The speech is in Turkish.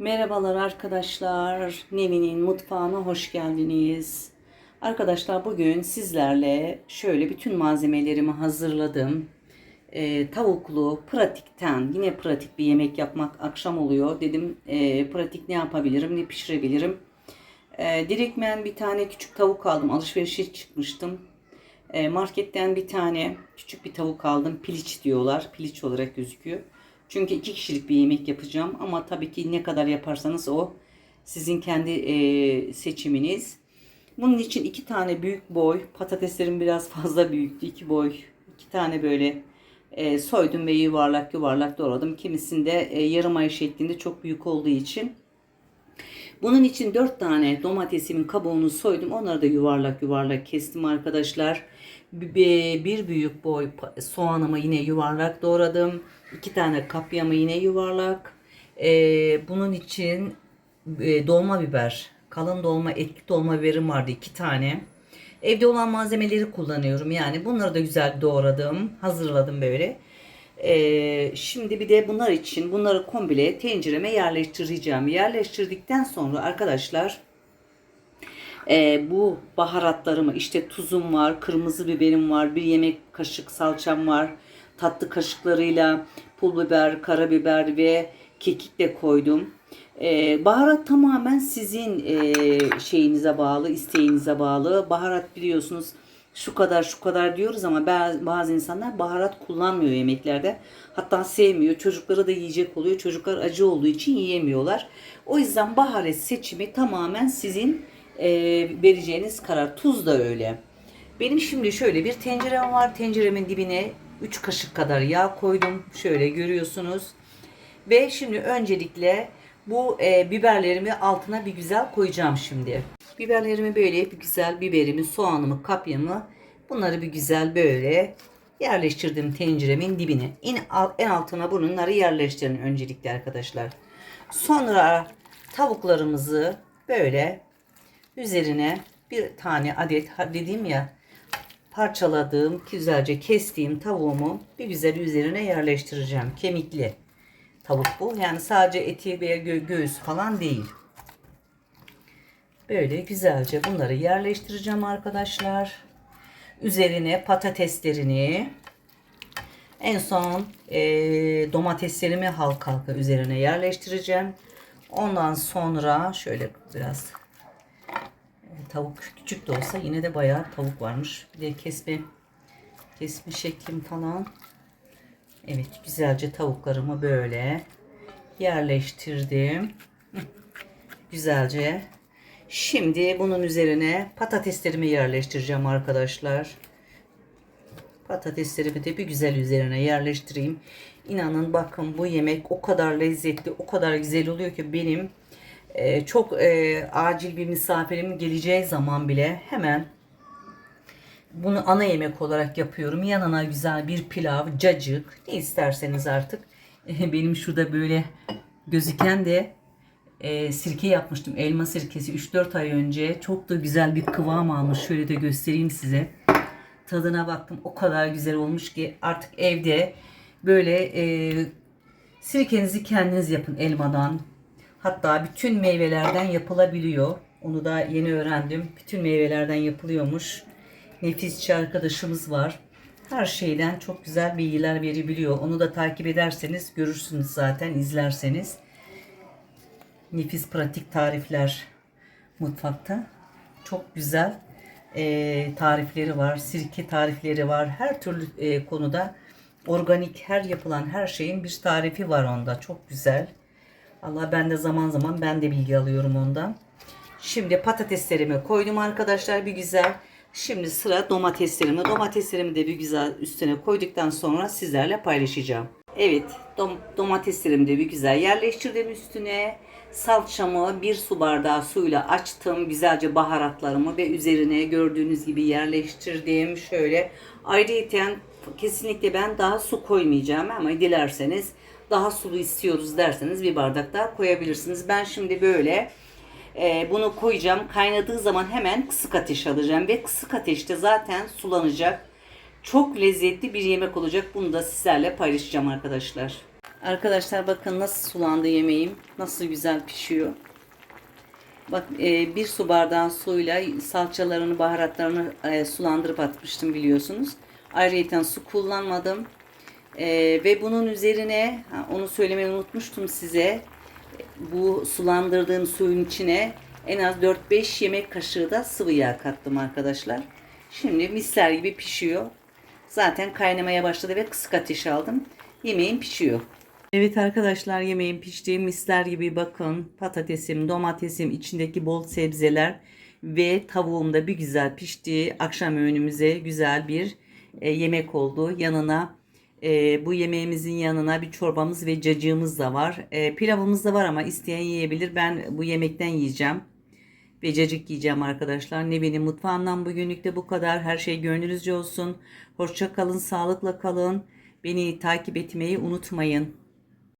Merhabalar arkadaşlar. Nevin'in mutfağına hoş geldiniz. Arkadaşlar bugün sizlerle şöyle bütün malzemelerimi hazırladım. Ee, tavuklu, pratikten, yine pratik bir yemek yapmak akşam oluyor. Dedim ee, pratik ne yapabilirim, ne pişirebilirim. Ee, direktmen bir tane küçük tavuk aldım. Alışverişe çıkmıştım. Ee, marketten bir tane küçük bir tavuk aldım. Piliç diyorlar. Piliç olarak gözüküyor. Çünkü iki kişilik bir yemek yapacağım. Ama tabii ki ne kadar yaparsanız o sizin kendi e, seçiminiz. Bunun için iki tane büyük boy patateslerim biraz fazla büyüktü. iki boy iki tane böyle e, soydum ve yuvarlak yuvarlak doğradım. Kimisinde e, yarım ay şeklinde çok büyük olduğu için. Bunun için 4 tane domatesimin kabuğunu soydum. Onları da yuvarlak yuvarlak kestim arkadaşlar. Bir, büyük boy soğanımı yine yuvarlak doğradım. 2 tane kapyamı yine yuvarlak. Ee, bunun için e, dolma biber, kalın dolma, etli dolma biberim vardı 2 tane. Evde olan malzemeleri kullanıyorum. Yani bunları da güzel doğradım, hazırladım böyle. Ee, şimdi bir de bunlar için bunları komple tencereme yerleştireceğim. Yerleştirdikten sonra arkadaşlar e, bu baharatlarımı işte tuzum var, kırmızı biberim var, bir yemek kaşık salçam var. Tatlı kaşıklarıyla pul biber, karabiber ve kekik de koydum. E, baharat tamamen sizin e, şeyinize bağlı, isteğinize bağlı. Baharat biliyorsunuz şu kadar şu kadar diyoruz ama bazı insanlar baharat kullanmıyor yemeklerde. Hatta sevmiyor. Çocuklara da yiyecek oluyor. Çocuklar acı olduğu için yiyemiyorlar. O yüzden baharat seçimi tamamen sizin e, vereceğiniz karar. Tuz da öyle. Benim şimdi şöyle bir tencerem var. Tenceremin dibine 3 kaşık kadar yağ koydum. Şöyle görüyorsunuz. Ve şimdi öncelikle bu e, biberlerimi altına bir güzel koyacağım şimdi. Biberlerimi böyle bir güzel biberimi, soğanımı, kapyamı bunları bir güzel böyle yerleştirdim tenceremin dibine. En, en altına bunları yerleştirin öncelikle arkadaşlar. Sonra tavuklarımızı böyle üzerine bir tane adet dediğim ya parçaladığım güzelce kestiğim tavuğumu bir güzel üzerine yerleştireceğim. Kemikli tavuk bu. Yani sadece eti veya gö- göğüs falan değil. Böyle güzelce bunları yerleştireceğim arkadaşlar. Üzerine patateslerini en son eee, domateslerimi halka halka üzerine yerleştireceğim. Ondan sonra şöyle biraz e, tavuk küçük de olsa yine de bayağı tavuk varmış. Bir de kesme kesme şeklim falan. Evet güzelce tavuklarımı böyle yerleştirdim. Güzelce. Şimdi bunun üzerine patateslerimi yerleştireceğim arkadaşlar. Patateslerimi de bir güzel üzerine yerleştireyim. İnanın bakın bu yemek o kadar lezzetli, o kadar güzel oluyor ki benim e, çok e, acil bir misafirim geleceği zaman bile hemen bunu ana yemek olarak yapıyorum. Yanına güzel bir pilav, cacık ne isterseniz artık. Benim şurada böyle gözüken de e, sirke yapmıştım. Elma sirkesi 3-4 ay önce. Çok da güzel bir kıvam almış. Şöyle de göstereyim size. Tadına baktım. O kadar güzel olmuş ki artık evde böyle e, sirkenizi kendiniz yapın elmadan. Hatta bütün meyvelerden yapılabiliyor. Onu da yeni öğrendim. Bütün meyvelerden yapılıyormuş. Nefisçi arkadaşımız var. Her şeyden çok güzel bilgiler verebiliyor. Onu da takip ederseniz görürsünüz zaten izlerseniz. Nefis pratik tarifler mutfakta. Çok güzel e, tarifleri var. Sirke tarifleri var. Her türlü e, konuda organik her yapılan her şeyin bir tarifi var onda. Çok güzel. Allah ben de zaman zaman ben de bilgi alıyorum ondan. Şimdi patateslerimi koydum arkadaşlar bir güzel. Şimdi sıra domateslerimi. Domateslerimi de bir güzel üstüne koyduktan sonra sizlerle paylaşacağım. Evet dom domateslerimi de bir güzel yerleştirdim üstüne. Salçamı bir su bardağı suyla açtım. Güzelce baharatlarımı ve üzerine gördüğünüz gibi yerleştirdim. Şöyle ayrıyeten kesinlikle ben daha su koymayacağım ama dilerseniz daha sulu istiyoruz derseniz bir bardak daha koyabilirsiniz. Ben şimdi böyle e, bunu koyacağım. Kaynadığı zaman hemen kısık ateş alacağım ve kısık ateşte zaten sulanacak. Çok lezzetli bir yemek olacak. Bunu da sizlerle paylaşacağım arkadaşlar. Arkadaşlar bakın nasıl sulandı yemeğim. Nasıl güzel pişiyor. Bak e, bir su bardağı suyla salçalarını, baharatlarını e, sulandırıp atmıştım biliyorsunuz. Ayrıca su kullanmadım. E, ve bunun üzerine, onu söylemeyi unutmuştum size. Bu sulandırdığım suyun içine en az 4-5 yemek kaşığı da sıvı yağ kattım arkadaşlar. Şimdi misler gibi pişiyor. Zaten kaynamaya başladı ve kısık ateş aldım. Yemeğim pişiyor. Evet arkadaşlar yemeğim pişti. Misler gibi bakın patatesim, domatesim, içindeki bol sebzeler ve tavuğum da bir güzel pişti. Akşam öğünümüze güzel bir e, yemek oldu. Yanına e, bu yemeğimizin yanına bir çorbamız ve cacığımız da var. E, pilavımız da var ama isteyen yiyebilir. Ben bu yemekten yiyeceğim. Ve cacık yiyeceğim arkadaşlar. Ne benim mutfağımdan bugünlük de bu kadar. Her şey gönlünüzce olsun. Hoşça kalın, sağlıkla kalın. Beni takip etmeyi unutmayın.